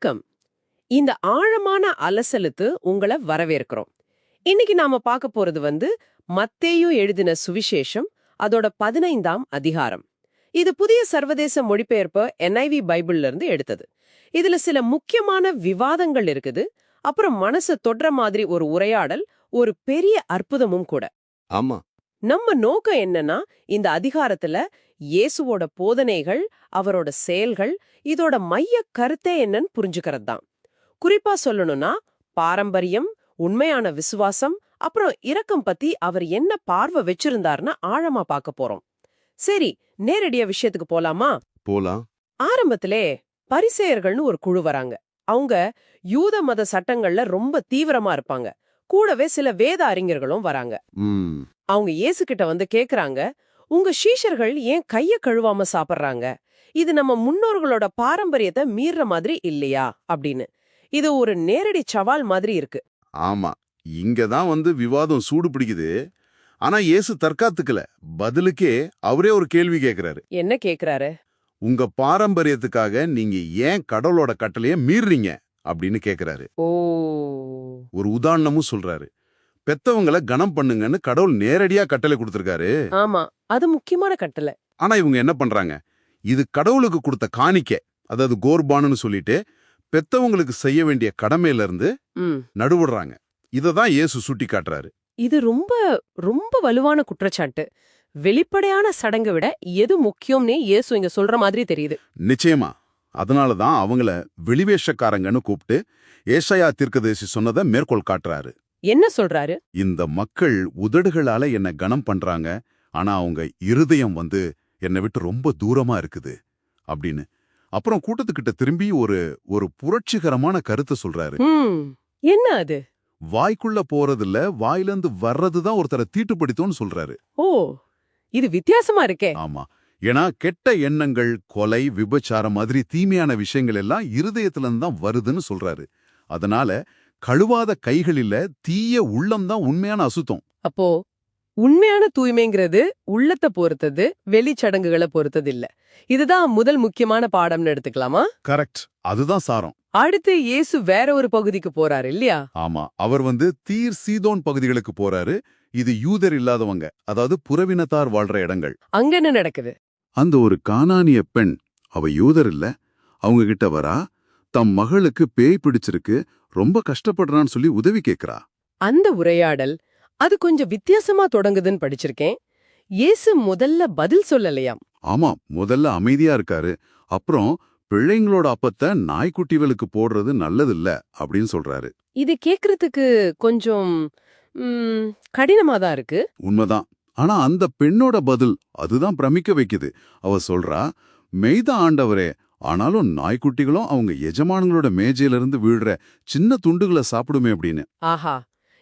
வணக்கம். இந்த ஆழமான அலசலுக்கு உங்களை வரவேற்கிறோம். இன்னைக்கு நாம பார்க்க போறது வந்து மத்தேயு எழுதின சுவிசேஷம் அதோட பதினைந்தாம் அதிகாரம். இது புதிய சர்வதேச மொழிபெயர்ப்பு என்ஐவி பைபிள்ல இருந்து எடுத்தது. இதுல சில முக்கியமான விவாதங்கள் இருக்குது. அப்புறம் மனசு தொடுற மாதிரி ஒரு உரையாடல் ஒரு பெரிய அற்புதமும் கூட. ஆமா. நம்ம நோக்கம் என்னன்னா இந்த அதிகாரத்துல இயேசுவோட போதனைகள் அவரோட செயல்கள் இதோட மைய கருத்தே என்னன்னு புரிஞ்சுக்கிறது தான் குறிப்பா சொல்லணும்னா பாரம்பரியம் உண்மையான விசுவாசம் அப்புறம் இரக்கம் பத்தி அவர் என்ன பார்வை வச்சிருந்தாருன்னு ஆழமா பார்க்க போறோம். சரி நேரடியா விஷயத்துக்கு போலாமா? போலாம். ஆரம்பத்திலே பரிசேயர்கள்னு ஒரு குழு வராங்க. அவங்க யூத மத சட்டங்கள்ல ரொம்ப தீவிரமா இருப்பாங்க. கூடவே சில வேத அறிஞர்களும் வராங்க. அவங்க இயேசு கிட்ட வந்து கேக்குறாங்க உங்க சீஷர்கள் ஏன் கைய கழுவாம சாப்பிடுறாங்க? இது நம்ம முன்னோர்களோட பாரம்பரியத்தை மீறுற மாதிரி இல்லையா? அப்படின்னு. இது ஒரு நேரடி சவால் மாதிரி இருக்கு. ஆமா. இங்க தான் வந்து விவாதம் சூடு பிடிக்குது. ஆனா இயேசு தற்காத்துக்கல. பதிலுக்கே அவரே ஒரு கேள்வி கேக்குறாரு. என்ன கேக்குறாரு? உங்க பாரம்பரியத்துக்காக நீங்க ஏன் கடவுளோட கட்டளைய மீறுறீங்க? அப்படின்னு கேக்குறாரு. ஓ. ஒரு உதாரணமும் சொல்றாரு. பெத்தவங்கள கனம் பண்ணுங்கன்னு கடவுள் நேரடியா கட்டளை கொடுத்திருக்காரு. ஆமா அது முக்கியமான கட்டளை. ஆனா இவங்க என்ன பண்றாங்க? இது கடவுளுக்கு கொடுத்த காணிக்கை அதாவது கோர்பானுன்னு சொல்லிட்டு பெத்தவங்களுக்கு செய்ய வேண்டிய கடமையில இருந்து நடுவுடுறாங்க. இததான் இயேசு சுட்டி காட்டுறாரு இது ரொம்ப ரொம்ப வலுவான குற்றச்சாட்டு. வெளிப்படையான சடங்கை விட எது முக்கியம்னே இயேசு இங்க சொல்ற மாதிரி தெரியுது. நிச்சயமா. அதனால தான் அவங்கள வெளிவேஷக்காரங்கன்னு கூப்பிட்டு ஏசாயா தீர்க்கதரிசி சொன்னதை மேற்கோள் காட்டுறாரு. என்ன சொல்றாரு? இந்த மக்கள் உதடுகளால என்ன கனம் பண்றாங்க. ஆனா அவங்க இருதயம் வந்து என்னை விட்டு ரொம்ப தூரமா இருக்குது. அப்படின்னு. அப்புறம் கூட்டத்துக்கிட்ட திரும்பி ஒரு ஒரு புரட்சிகரமான கருத்தை சொல்றாரு. என்ன அது? வாய்க்குள்ள போறதில்ல வாயிலிருந்து வர்றது தான் ஒருத்தரை தீட்டுப்படுத்தும்னு சொல்றாரு. ஓ இது வித்தியாசமா இருக்கே. ஆமா. ஏன்னா கெட்ட எண்ணங்கள் கொலை விபச்சாரம் மாதிரி தீமையான விஷயங்கள் எல்லாம் இருதயத்துல இருந்து தான் வருதுன்னு சொல்றாரு. அதனால கழுவாத கைகளில தீய உள்ளம் தான் உண்மையான அசுத்தம். அப்போ உண்மையான தூய்மைங்கிறது உள்ளத்தை பொறுத்தது வெளிச்சடங்குகளை பொறுத்தது இல்ல இதுதான் முதல் முக்கியமான பாடம்னு எடுத்துக்கலாமா? கரெக்ட். அதுதான் சாரம். அடுத்து இயேசு வேற ஒரு பகுதிக்கு போறாரு இல்லையா? ஆமா. அவர் வந்து தீர் சீதோன் பகுதிகளுக்கு போறாரு. இது யூதர் இல்லாதவங்க அதாவது புறவினத்தார் வாழ்ற இடங்கள். அங்க என்ன நடக்குது? அந்த ஒரு கானானிய பெண் அவ யூதர் இல்ல அவங்க கிட்ட வரா தம் மகளுக்கு பேய் பிடிச்சிருக்கு ரொம்ப கஷ்டப்படுறான்னு சொல்லி உதவி கேக்குறா. அந்த உரையாடல் அது கொஞ்சம் வித்தியாசமா தொடங்குதுன்னு படிச்சிருக்கேன். இயேசு முதல்ல பதில் சொல்லலையாம். ஆமா முதல்ல அமைதியா இருக்காரு. அப்புறம் பிள்ளைங்களோட அப்பத்தை நாய்க்குட்டிகளுக்கு போடுறது நல்லதில்ல அப்படின்னு சொல்றாரு. இது கேக்குறதுக்கு கொஞ்சம் கடினமா தான் இருக்கு. உண்மைதான். ஆனா அந்த பெண்ணோட பதில் அதுதான் பிரமிக்க வைக்குது. அவ சொல்றா மெய்த ஆண்டவரே ஆனாலும் நாய்க்குட்டிகளும் அவங்க எஜமானங்களோட மேஜையிலிருந்து வீழ்ற சின்ன துண்டுகளை சாப்பிடுமே அப்படின்னு. ஆஹா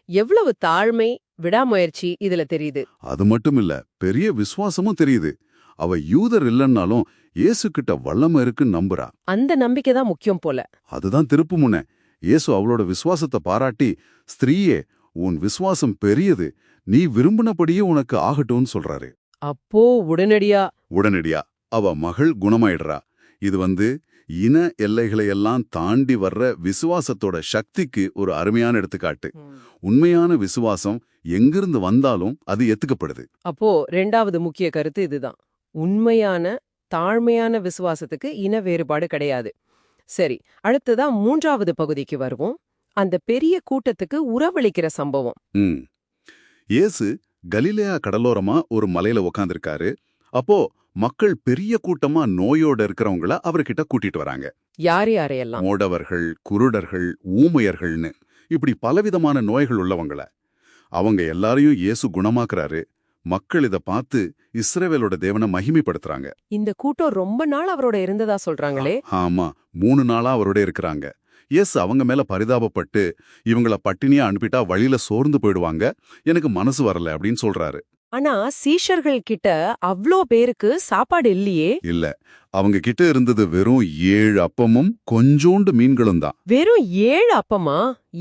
எவ்வளவு தாழ்மை விடாமுயற்சி இதுல தெரியுது. அது மட்டும் இல்ல பெரிய விசுவாசமும் தெரியுது. அவ யூதர் இல்லைன்னாலும் இயேசு கிட்ட வல்லமை இருக்குன்னு நம்புறா. அந்த நம்பிக்கை தான் முக்கியம் போல. அதுதான் திருப்பு முனை. இயேசு அவளோட விசுவாசத்தை பாராட்டி ஸ்திரீயே உன் விசுவாசம் பெரியது. நீ விரும்பினபடியே உனக்கு ஆகட்டும்னு சொல்றாரு. அப்போ உடனடியா? உடனடியா. அவ மகள் குணமாயிடுறா. இது வந்து இன எல்லைகளை எல்லாம் தாண்டி வர்ற விசுவாசத்தோட சக்திக்கு ஒரு அருமையான எடுத்துக்காட்டு. உண்மையான விசுவாசம் எங்கிருந்து வந்தாலும் அது எத்துக்கப்படுது. அப்போ ரெண்டாவது முக்கிய கருத்து இதுதான். உண்மையான தாழ்மையான விசுவாசத்துக்கு இன வேறுபாடு கிடையாது. சரி அடுத்ததா மூன்றாவது பகுதிக்கு வருவோம். அந்த பெரிய கூட்டத்துக்கு உறவளிக்கிற சம்பவம். இயேசு கலிலேயா கடலோரமா ஒரு மலையில உக்காந்துருக்காரு. அப்போ மக்கள் பெரிய கூட்டமா நோயோட இருக்கிறவங்கள அவர்கிட்ட கூட்டிட்டு வராங்க. யார் யாரையெல்லாம் மோடவர்கள் குருடர்கள் ஊமையர்கள்னு இப்படி பலவிதமான நோய்கள் உள்ளவங்கள. அவங்க எல்லாரையும் இயேசு குணமாக்குறாரு. மக்கள் இத பார்த்து இஸ்ரவேலோட தேவனை மகிமைப்படுத்துறாங்க. இந்த கூட்டம் ரொம்ப நாள் அவரோட இருந்ததா சொல்றாங்களே? ஆமா மூணு நாளா அவரோட இருக்கிறாங்க. இயேசு அவங்க மேல பரிதாபப்பட்டு இவங்கள பட்டினியா அனுப்பிட்டா வழியில சோர்ந்து போயிடுவாங்க. எனக்கு மனசு வரல அப்படின்னு சொல்றாரு. ஆனா சீஷர்கள் கிட்ட அவ்ளோ பேருக்கு சாப்பாடு இல்லையே? இல்ல. அவங்க கிட்ட இருந்தது வெறும் ஏழு அப்பமும் கொஞ்சோண்டு மீன்களும் தான். வெறும் ஏழு அப்பமா?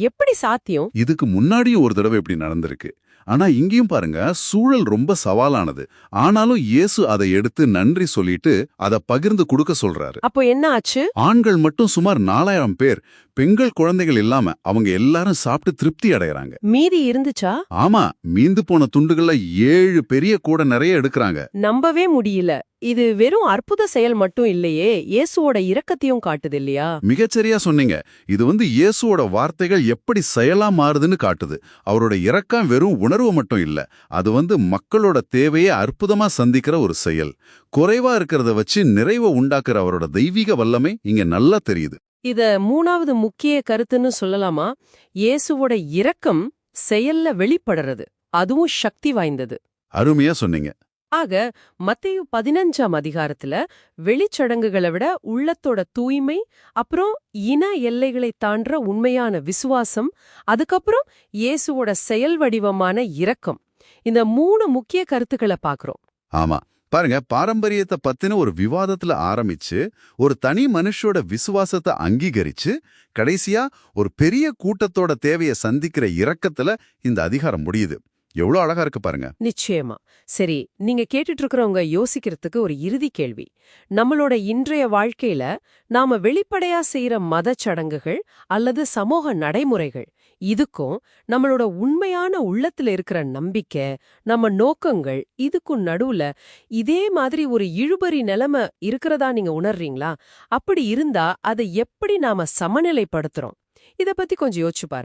எப்படி சாத்தியம்? இதுக்கு முன்னாடியும் ஒரு தடவை இப்படி நடந்திருக்கு. ஆனா இங்கேயும் பாருங்க சூழல் ரொம்ப சவாலானது. ஆனாலும் இயேசு அதை எடுத்து நன்றி சொல்லிட்டு அதை பகிர்ந்து கொடுக்க சொல்றாரு. அப்போ என்ன ஆச்சு? ஆண்கள் மட்டும் சுமார் நாலாயிரம் பேர் பெண்கள் குழந்தைகள் இல்லாம அவங்க எல்லாரும் சாப்பிட்டு திருப்தி அடையறாங்க மீதி இருந்துச்சா? ஆமா மீந்து போன துண்டுகள்ல ஏழு பெரிய கூட நிறைய எடுக்கறாங்க. நம்பவே முடியல. இது வெறும் அற்புத செயல் மட்டும் இல்லையே இயேசுவோட இரக்கத்தையும் காட்டுது இல்லையா? மிகச்சரியா சொன்னீங்க. இது வந்து இயேசுவோட வார்த்தைகள் எப்படி செயலா மாறுதுன்னு காட்டுது. அவரோட இரக்கம் வெறும் உணர்வு மட்டும் இல்ல அது வந்து மக்களோட தேவையை அற்புதமா சந்திக்கிற ஒரு செயல். குறைவா இருக்கிறத வச்சு நிறைவை உண்டாக்குற அவரோட தெய்வீக வல்லமை இங்க நல்லா தெரியுது. இத மூணாவது முக்கிய கருத்துன்னு சொல்லலாமா? இயேசுவோட இரக்கம் செயல்ல வெளிப்படுறது அதுவும் சக்தி வாய்ந்தது. அருமையா சொன்னீங்க. ஆக மத்திய பதினஞ்சாம் அதிகாரத்துல வெளிச்சடங்குகளை விட உள்ளத்தோட தூய்மை அப்புறம் இன எல்லைகளை தாண்டுற உண்மையான விசுவாசம் அதுக்கப்புறம் இயேசுவோட செயல் வடிவமான இரக்கம். இந்த மூணு முக்கிய கருத்துக்களை பாக்குறோம் ஆமா. பாருங்க பாரம்பரியத்தை பத்தின ஒரு விவாதத்துல ஆரம்பிச்சு ஒரு தனி மனுஷோட விசுவாசத்தை அங்கீகரிச்சு கடைசியா ஒரு பெரிய கூட்டத்தோட தேவையை சந்திக்கிற இரக்கத்துல இந்த அதிகாரம் முடியுது. எவ்வளவு அழகா இருக்கு பாருங்க. நிச்சயமா. சரி நீங்க கேட்டுட்டு இருக்கிறவங்க யோசிக்கிறதுக்கு ஒரு இறுதி கேள்வி. நம்மளோட இன்றைய வாழ்க்கையில நாம வெளிப்படையா செய்யற மதச் சடங்குகள் அல்லது சமூக நடைமுறைகள் இதுக்கும் நம்மளோட உண்மையான உள்ளத்துல இருக்கிற நம்பிக்கை நம்ம நோக்கங்கள் இதுக்கும் நடுவுல இதே மாதிரி ஒரு இழுபறி நிலைமை இருக்கிறதா நீங்க உணர்றீங்களா? அப்படி இருந்தா அதை எப்படி நாம சமநிலைப்படுத்துறோம்? இத பத்தி கொஞ்சம் யோசிச்சு பாருங்க.